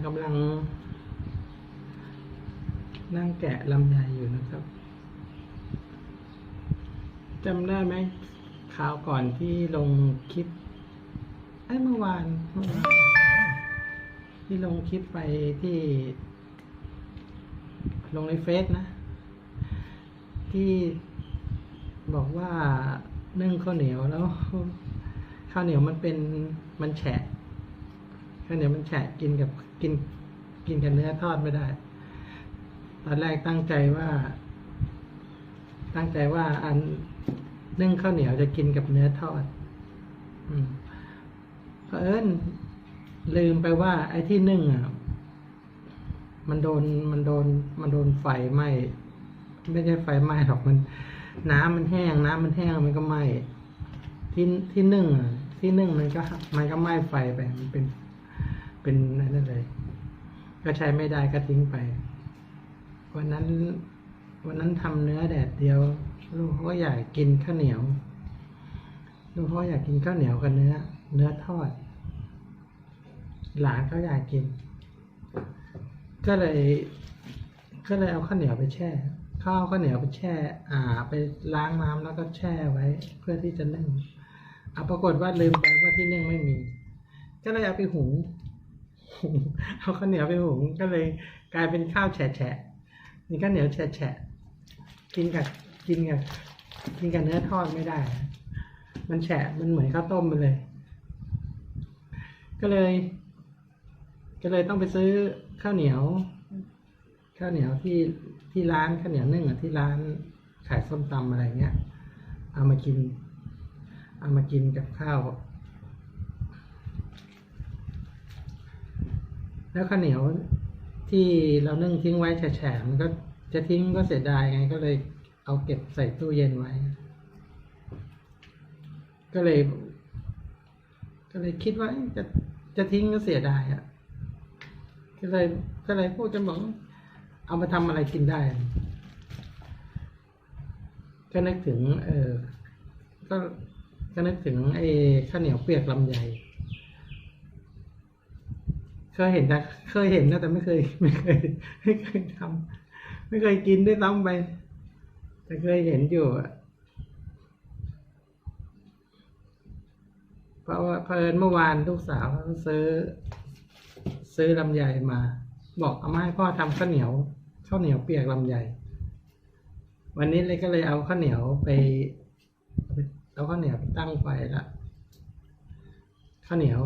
ากำลัง นั่งแกะลำไยอยู่นะครับจำได้ไหมคราวก่อนที่ลงคลิปไอ้ยเมื่อวานเมื่อวานที่ลงคลิปไปที่ ลงในเฟซนะ ที่บอกว่านึ่งข้าวเหนียวแล้วข้าวเหนียวมันเป็นมันแฉะ ข้าวเหนียวมันแฉะกินกับกินกินกับเนื้อทอดไม่ได้ ตอนแรกตั้งใจว่า ตั้งใจว่าอันนึ่งข้าวเหนียวจะกินกับเนื้อทอด อืมเผอิญลืมไปว่า ไอ้ที่นึ่งอะมันโดนมันโดนมันโดนไฟไหม้ไม่ใช่ไฟไหม้หรอกมัน น้ำมันแห้ง น้ำมันแห้งมันก็ไหม้ที่ที่นึ่งอะที่นึ่งมันก็มันก็ไหม้ไฟไปมันเป็น เป็นนั่นเลย ก็ใช้ไม่ได้ก็ทิ้งไป วันนั้น วันนั้นทำเนื้อแดดเดียว ลูกเขาก็อยากกินข้าวเหนียว ลูกเขาอยากกินข้าวเหนียวกับเนื้อ เนื้อทอด หลานเขาอยากกิน ก็เลย ก็เลยเอาข้าวเหนียวไปแช่ข้าวข้าวเหนียวไปแช่ อ่า ไปล้างน้ำแล้วก็แช่ไว้ เพื่อที่จะนึ่งอะปรากฏว่าลืมไปว่าที่นึ่งไม่มี ก็เลยเอาไปหุง หุงเอาข้าวเหนียวไปหุงก็เลยกลายเป็นข้าวแฉะแฉะนี่ข้าวเหนียวแฉะแฉะกินกับกินกับกินกับเนื้อทอดไม่ได้ มันแฉะมันเหมือนข้าวต้มไปเลย ก็เลย ก็เลยต้องไปซื้อข้าวเหนียวข้าวเหนียวที่ที่ร้านข้าวเหนียวนึ่งอะที่ร้านขายส้มตำอะไรเงี้ย เอามากิน เอามากินกับข้าว แล้วข้าวเหนียวที่เรานึ่งทิ้งไว้แฉะมันก็จะทิ้งก็เสียดายไงก็เลยเอาเก็บใส่ตู้เย็นไว้ ก็เลย ก็เลยคิดว่าจะจะทิ้งก็เสียดายอะก็เลยก็เลยพูดกันบอกเอามาทำอะไรกินได้ ก็นึกถึง เออก็ก็นึกถึงไอ้ข้าวเหนียวเปียกลำไย เคยเห็นนะเคยเห็นนะแต่ไม่เคย ไม่เคย ไม่เคยทำไม่เคยกินด้วยซ้ำไป แต่เคยเห็นอยู่อะเพราะว่าเพลินเมื่อวานลูกสาวเขาซื้อ ซื้อลำไยมา บอกเอามาให้พ่อทำข้าวเหนียวข้าวเหนียวเปียกลำไยวันนี้เลยก็เลยเอาข้าวเหนียวไปเอาข้าวเหนียวไปตั้งไฟละข้าวเหนียว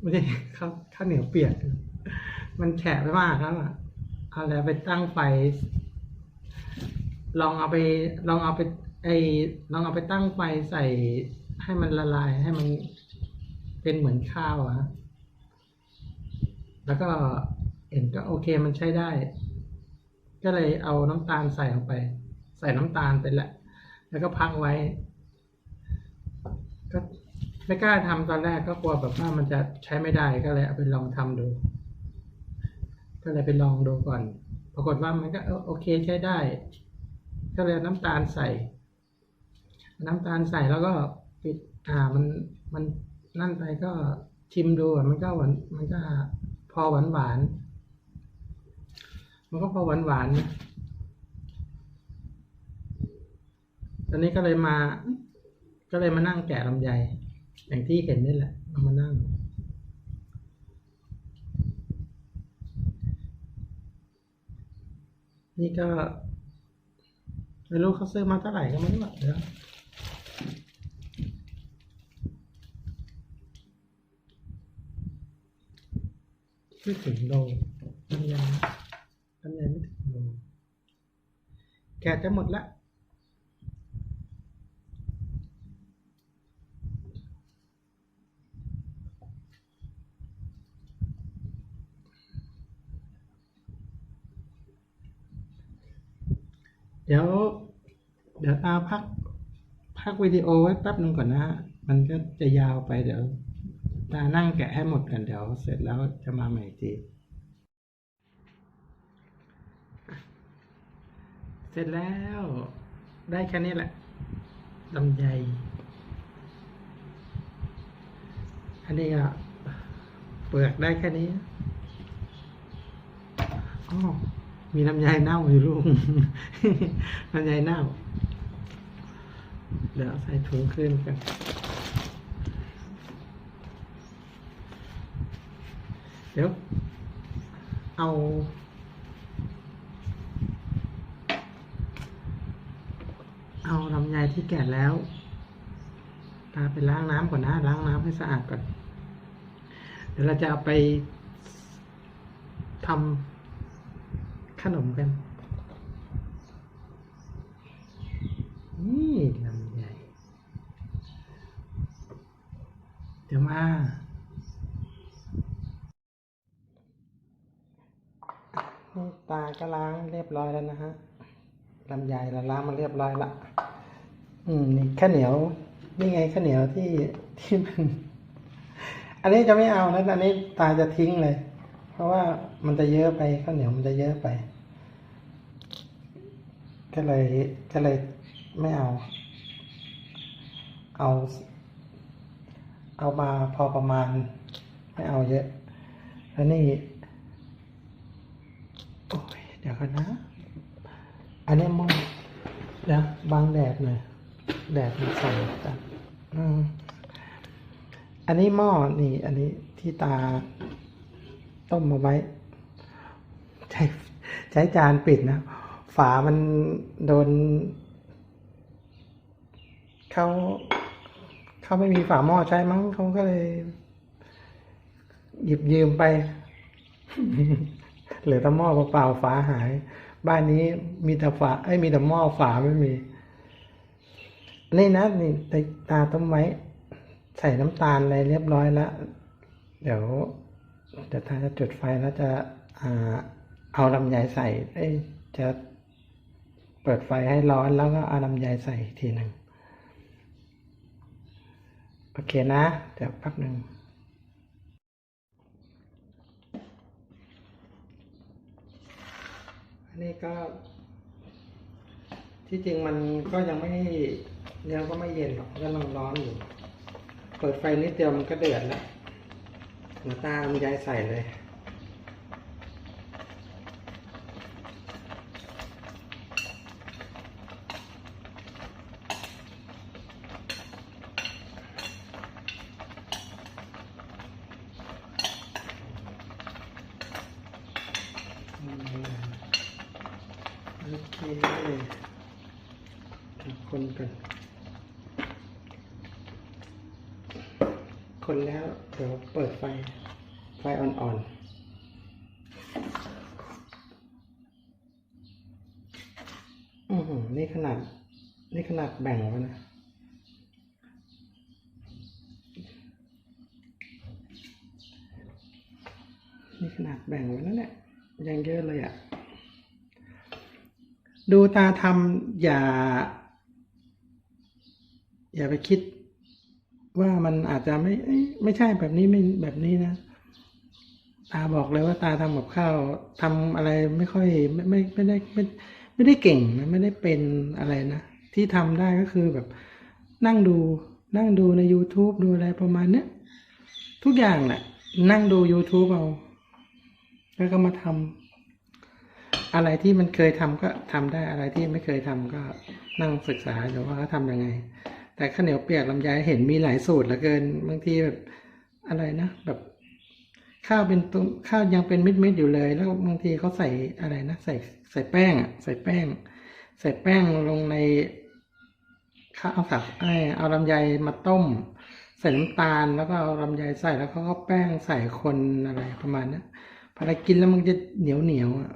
ไม่ใช่ข้าวข้าวเหนียวเปียก มันแฉะไปมากครับเอาแล้วไปตั้งไฟ ลองเอาไป ลองเอาไป ไอลองเอาไปตั้งไฟใส่ให้มันละลายให้มันเป็นเหมือนข้าวอะแล้วก็เห็นก็โอเคมันใช้ได้ ก็เลยเอาน้ำตาลใส่ลงไป ใส่น้ำตาลไปแหละ แล้วก็พักไว้ ก็ ไม่กล้าทำตอนแรกก็กลัวแบบว่ามันจะใช้ไม่ได้ก็เลยเอาไปลองทำดู ก็เลยไปลองดูก่อน ปรากฏว่ามันก็โอเคใช้ได้ ก็เลยน้ำตาลใส่ น้ำตาลใส่แล้วก็ปิดอ่ามันมันนั่นไปก็ชิมดูมันก็หวานมันก็พอหวานหวานมันก็พอหวานหวานตอนนี้ก็เลยมา ก็เลยมานั่งแกะลำไย อย่างที่เห็นนี่แหละเอามานั่ง นี่ก็ไม่รู้เขาซื้อมาเท่าไหร่ก็ไม่รู้อะเดี๋ยวไม่ถึงโลลำไยลำไยไม่ถึงโลแกจะหมดละ เดี๋ยว เดี๋ยวตาพัก พักวิดีโอไว้แป๊บหนึ่งก่อนนะฮะ มันก็จะยาวไปเดี๋ยวตานั่งแกะให้หมดกันเดี๋ยวเสร็จแล้วจะมาใหม่อีกทีเสร็จแล้วได้แค่นี้แหละลำไยอันนี้ก็เปลือกได้แค่นี้อ๋อมีลำไยเน่าอยู่ลูกลำไยเน่า เดี๋ยวเอาใส่ถุงขึ้นกันเดี๋ยว เอา เอาลำไยที่แกะแล้วตาไปล้างน้ำก่อนนะ ล้างน้ำให้สะอาดก่อน เดี๋ยวเราจะเอาไปทำขนมกัน นี่ลำไย เดี๋ยวมาตาก็ล้างเรียบร้อยแล้วนะฮะลำไยเราล้างมาเรียบร้อยละอืมนี่ข้าวเหนียว นี่ไงข้าวเหนียวที่ที่มันอันนี้จะไม่เอานะอันนี้ตาจะทิ้งเลย เพราะว่ามันจะเยอะไปข้าวเหนียวมันจะเยอะไป ก็เลยก็เลยไม่เอา เอา เอามาพอประมาณ ไม่เอาเยอะ แล้วนี่โอ้ยเดี๋ยวกันนะ อันนี้หมองเดี๋ยวบังแดดหน่อยแดดมันส่องกันอันนี้หม้อนี่ อันนี้ที่ตาต้มมาไว้ ใช้ใช้จานปิดนะ ฝามันโดนเขา เขาไม่มีฝาหม้อใช้มั้งเขาก็เลย หยิบยืมไป เหลือแต่หม้อเปล่าฝาหาย บ้านนี้มีแต่ฝาไอ้มีแต่หม้อฝาไม่มี นี่นะนี่ตาต้มไว้ใส่น้ำตาลอะไรเรียบร้อยแล้วเดี๋ยวเดี๋ยวตาจะจุดไฟแล้วจะอ่าเอาลำไยใส่เอ้จะเปิดไฟให้ร้อนแล้วก็เอาลำไยใส่อีกทีหนึ่ง โอเคนะ เดี๋ยวแป๊บหนึ่งอันนี้ก็ ที่จริงมันก็ยังไม่ยังก็ไม่เย็นหรอกก็ร้อนร้อนอยู่ เปิดไฟนิดเดียวมันก็เดือดแล้วหนูตามันยายใส่เลย อืมโอเคคนกัน คนแล้ว เดี๋ยวเปิดไฟ ไฟอ่อนๆอือหือนี่ขนาด นี่ขนาดแบ่งแล้วนะ นี่ขนาดแบ่งไว้แล้วเนี่ยยังเยอะเลยอะ่ะ ดูตาทำอย่า อย่าไปคิด ว่ามันอาจจะไม่ไม่ใช่แบบนี้ไม่แบบนี้นะ ตาบอกเลยว่าตาทำกับข้าวทำอะไรไม่ค่อยไม่ไม่ไม่ได้ไม่ไม่ได้เก่งนะไม่ได้เป็นอะไรนะที่ทำได้ก็คือแบบนั่งดูนั่งดูใน YouTube ดูอะไรประมาณเนี้ยทุกอย่างแหละนั่งดู YouTube เอา แล้วก็มาทำอะไรที่มันเคยทำก็ทำได้อะไรที่ไม่เคยทำก็นั่งศึกษาดูว่าเขาทำยังไง แต่ข้าวเหนียวเปียกลำไยเห็นมีหลายสูตรเหลือเกินบางทีแบบอะไรนะแบบข้าวเป็นตุ้มข้าวยังเป็นเม็ดๆอยู่เลย แล้วบางทีเขาใส่อะไรนะใส่ใส่แป้งอะใส่แป้ง ใส่แป้งลงในข้าวสับไอเอาลำไยมาต้ม ใส่น้ำตาลแล้วก็เอาลำไยใส่แล้วเขาก็แป้งใส่คนอะไรประมาณนั้พอเรากินแล้วมันจะเหนียวเหนียวๆอะ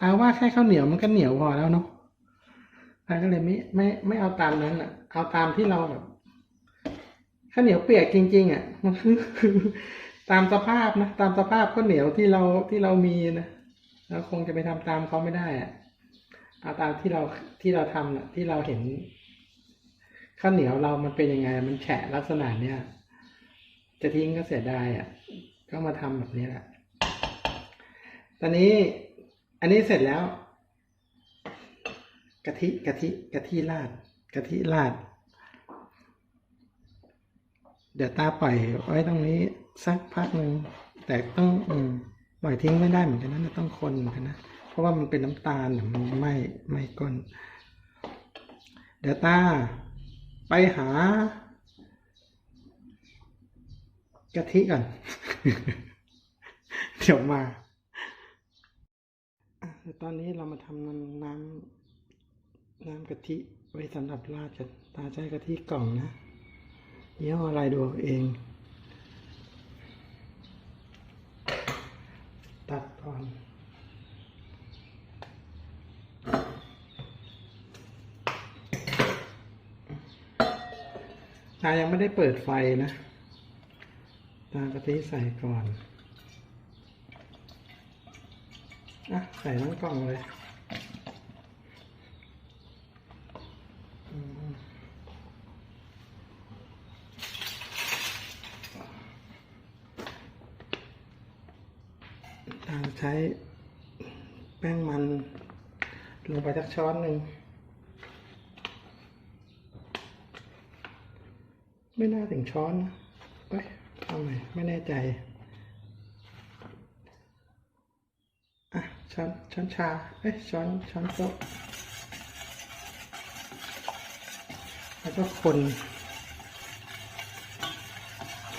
ตาว่าแค่ข้าวเหนียวมันก็เหนียวพอแล้วเนาะ ตาก็เลยไม่ไม่ไม่เอาตามนั้นอะ เอาตามที่เราแบบข้าวเหนียวเปียกจริง ๆ อะ มันคือตามสภาพนะตามสภาพข้าวเหนียวที่เราที่เรามีนะเราคงจะไปทำตามเขาไม่ได้อะเอาตามที่เราที่เราทำน่ะที่เราเห็นข้าวเหนียวเรามันเป็นยังไง มันแฉะลักษณะเนี้ยจะทิ้งก็เสียดายอะ ก็มาทำแบบนี้แหละ ตอนนี้อันนี้เสร็จแล้ว กะทิกะทิกะทิราดกะทิราด เดี๋ยวตาปล่อยไว้ตรงนี้สักพักหนึ่งแต่ต้องอปล่อยทิ้งไม่ได้เหมือนกันนะต้องคนเหมือนกันนะเพราะว่ามันเป็นน้ำตาลมันไม่ไม่ก้น เดี๋ยวตาไปหากะทิก่อน เดี๋ยวมา ตอนนี้เรามาทำน้ำ น้ำกะทิไว้สำหรับราดกันตาใช้กะทิกล่องนะยี่ห้ออะไรดูเอาเอง ตัดก่อนตายังไม่ได้เปิดไฟนะ ตากะทิใส่ก่อน อะ ใส่ทั้งกล่องเลย แป้งมัน ลงไปสักช้อนหนึ่ง ไม่น่าถึงช้อนนะเอ้ยทำไมไม่แน่ใจ อะ ช้อนช้อนชา เอ้ย ช้อนช้อนโต๊ะแล้วก็คน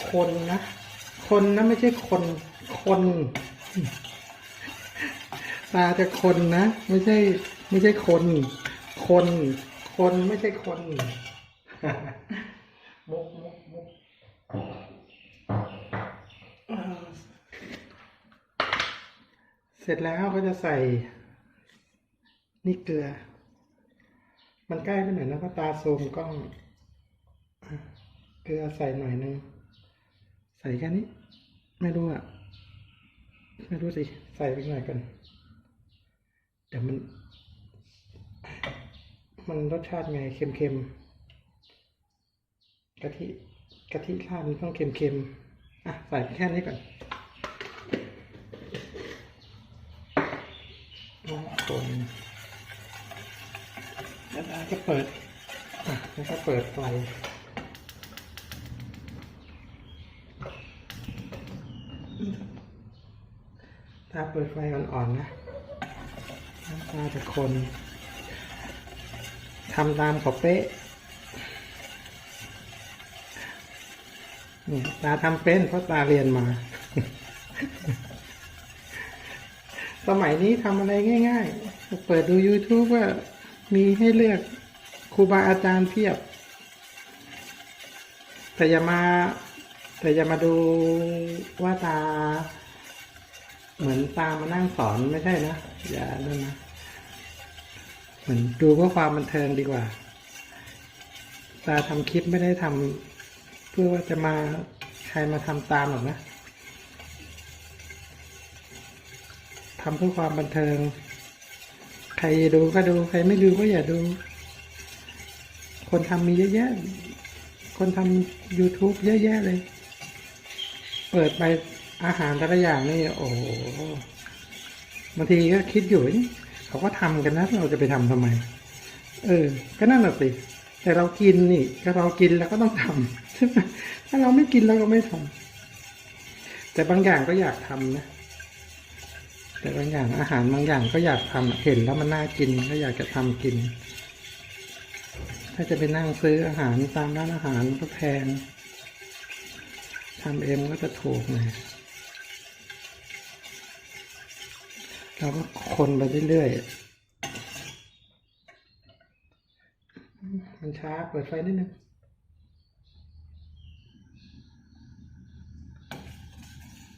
คนนะ คนนะไม่ใช่คน คน ตาจะคนนะ ไม่ใช่ ไม่ใช่คน คน คนไม่ใช่คนมุกมุกมุกเอ่อเสร็จแล้วก็จะใส่ นี่เกลือ มันใกล้ไปหน่อยนะเพราะตาซูมกล้องอะเกลือใส่หน่อยนึง ใส่แค่นี้ ไม่รู้อะ ไม่รู้สิ ใส่ไปหน่อยกัน เดี๋ยวมัน มันรสชาติไงเค็มๆกะทิกะทิราดมันต้องเค็มๆอะใส่แค่นี้ก่อนแล้วคนแล้วจะเปิดอะแล้วก็เปิดไฟถ้าเปิดไฟอ่อนๆนะ น้ำตาจะคนทำตามเขาเป๊ะนี่ตาทำเป็นเพราะตาเรียนมา สมัยนี้ทำอะไรง่าย ๆ เปิดดู YouTube ว่ามีให้เลือกครูบาอาจารย์เพียบ แต่อย่ามา แต่อย่ามาดูว่าตา เหมือนตามานั่งสอนไม่ใช่นะ อย่าด้วยนะ มือนดูเพื่อความบันเทิงดีกว่า ตาทำคลิปไม่ได้ทำเพื่อว่าจะมาใครมาทำตามหรอกนะทำเพื่อความบันเทิง ใครดูก็ดู ใครไม่ดูก็อย่าดู คนทำมีเยอะแยะ คนทำ YouTube เยอะแยะเลย เปิดไปอาหารแต่ละอย่างนี่ โอ้โหบางทีก็คิดอยู่ เขาก็ทำกันนะเราจะไปทำทำไม เออ ก็นั่นแหละสิ แต่เรากินนี่ก็เรากินแล้วก็ต้องทำใช่ไหมถ้าเราไม่กินเราก็ไม่ทำแต่บางอย่างก็อยากทำนะ แต่บางอย่างอาหารบางอย่างก็อยากทำเห็นแล้วมันน่ากินก็อยากจะทำกิน ถ้าจะไปนั่งซื้ออาหารตามร้านอาหารก็แพงทำเองก็จะถูกหน่อย เราก็คนไปเรื่อยๆ มันช้าเปิดไฟนิดนึง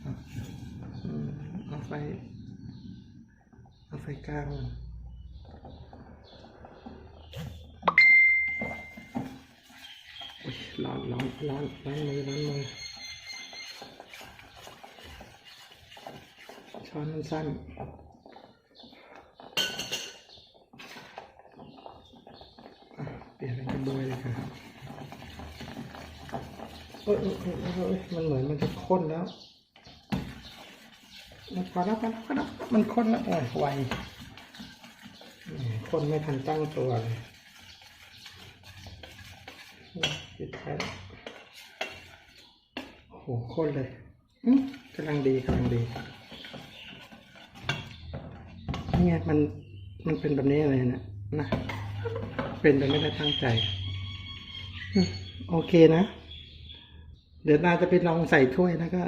เอาอืมเอาไฟ เอาไฟกลางร้อนร้อนร้อนร้อนมือร้อนมือช้อนมันสั้น อะ เปลี่ยนเป็นกระบวยเลยค่ะเอยเอยเอยเออยมันเหมือนมันจะข้นแล้วมันพอแล้วพอแล้วพอแล้วมันข้นแล้วโอ้ยไวแหมข้นไม่ทันตั้งตัวเลยปิดท้ายแล้วโอ้โหข้นเลยอืมกำลังดีกำลังดีนี่ไงมันมันเป็นแบบนี้เลยนะนะ เป็นแต่ไม่ได้ตั้งใจ โอเคนะ เดี๋ยวนาจะไปลองใส่ถ้วยแล้วก็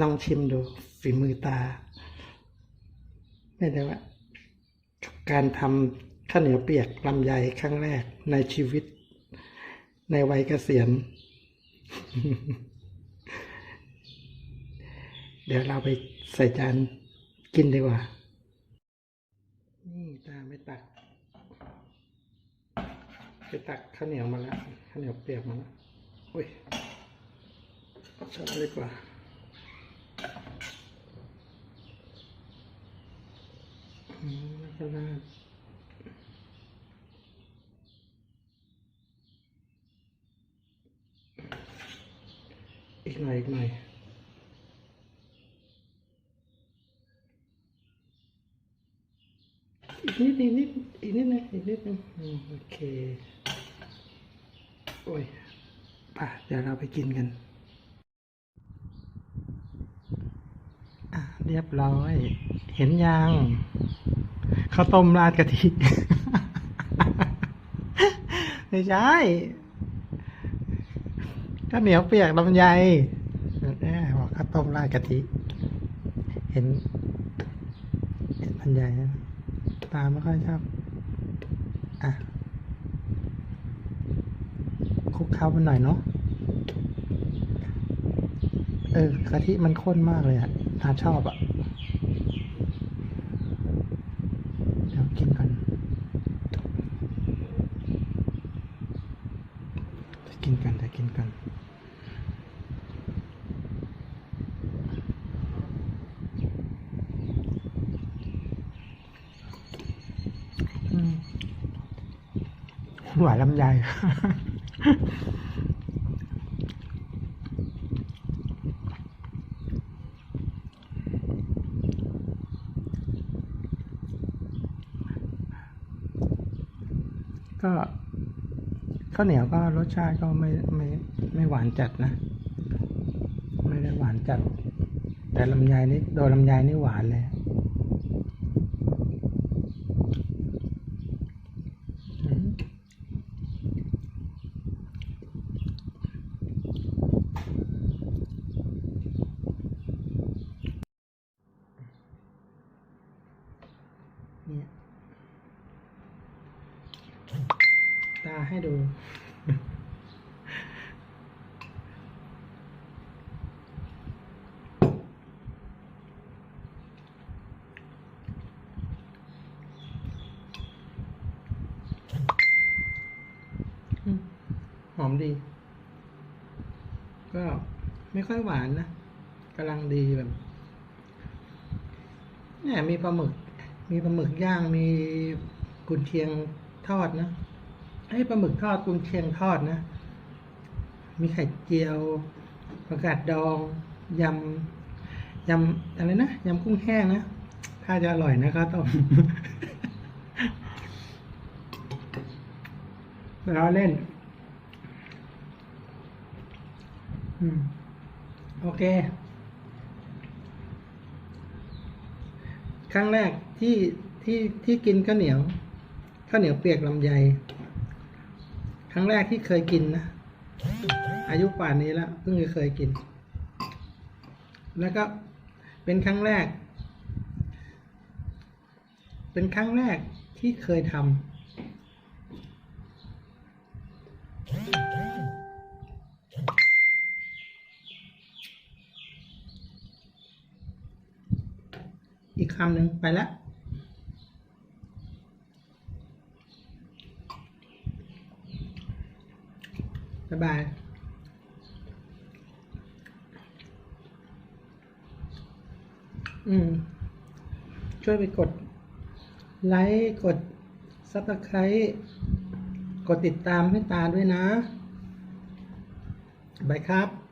ลองชิมดูฝีมือตา ไม่ได้ว่าการทำข้าวเหนียวเปียกลำไยครั้งแรกในชีวิต ในวัยเกษียณ เดี๋ยวเราไปใส่จานกินดีกว่า นี่ตาไม่ตัก ไปตักข้าวเหนียวมาแล้วข้าวเหนียวเปียกมาแล้วอุ้ยช้อนดีกว่าอืมแล้วก็ราดอีกหน่อยอีกหน่อยอีกนิดอีกนิดอีกนิดนึงอีกนิดนึงอืมโอเค โอ้ยป่ะเดี๋ยวเราไปกินกัน อะ เรียบร้อย เห็นยังข้าวต้มราดกะทิ ไม่ใช่ข้าวเหนียวเปียกลำไยแม่บอกข้าวต้มราดกะทิ เห็น เห็นลำไยตาไม่ค่อยชอบ อะคลุก เคล้ามันหน่อยเนาะ เออกะทิมันข้นมากเลยอะตาชอบอะเดี๋ยวกินก่อนจะกินกันจะกินกันหวานลำไย ก็ข้าวเหนียวก็รสชาติก็ไม่ไม่ไม่หวานจัดนะ ไม่ได้หวานจัด แต่ลำไยนี่โดนลำไยนี่หวานเลยอืมเนี่ย ตาใหอมหอมดี ก็ไม่ค่อยหวานนะกำลังดีแบบเนี่ยมีปลาหมึก มีปลาหมึกย่างมีกุนเชียงทอดนะ ไอ้ปลาหมึกทอดกุนเชียงทอดนะ มีไข่เจียวผักกาดดองยำยำอะไรนะยำกุ้งแห้งนะ ถ้าจะอร่อยนะครับต้มเราเล่น อืม โอเค ครั้งแรกที่ที่ที่กินข้าวเหนียวข้าวเหนียวเปียกลำไย รั้งแรกที่เคยกินนะ อายุป่านนี้แล้วเพิ่งเคยกิน แล้วก็เป็นครั้งแรก เป็นครั้งแรกที่เคยทำอีกคำหนึ่งไปแล้ว บ๊ายบายอืม ช่วยไปกด ไลค์กดซับสไครต์กดติดตามให้ตาด้วยนะบายครับ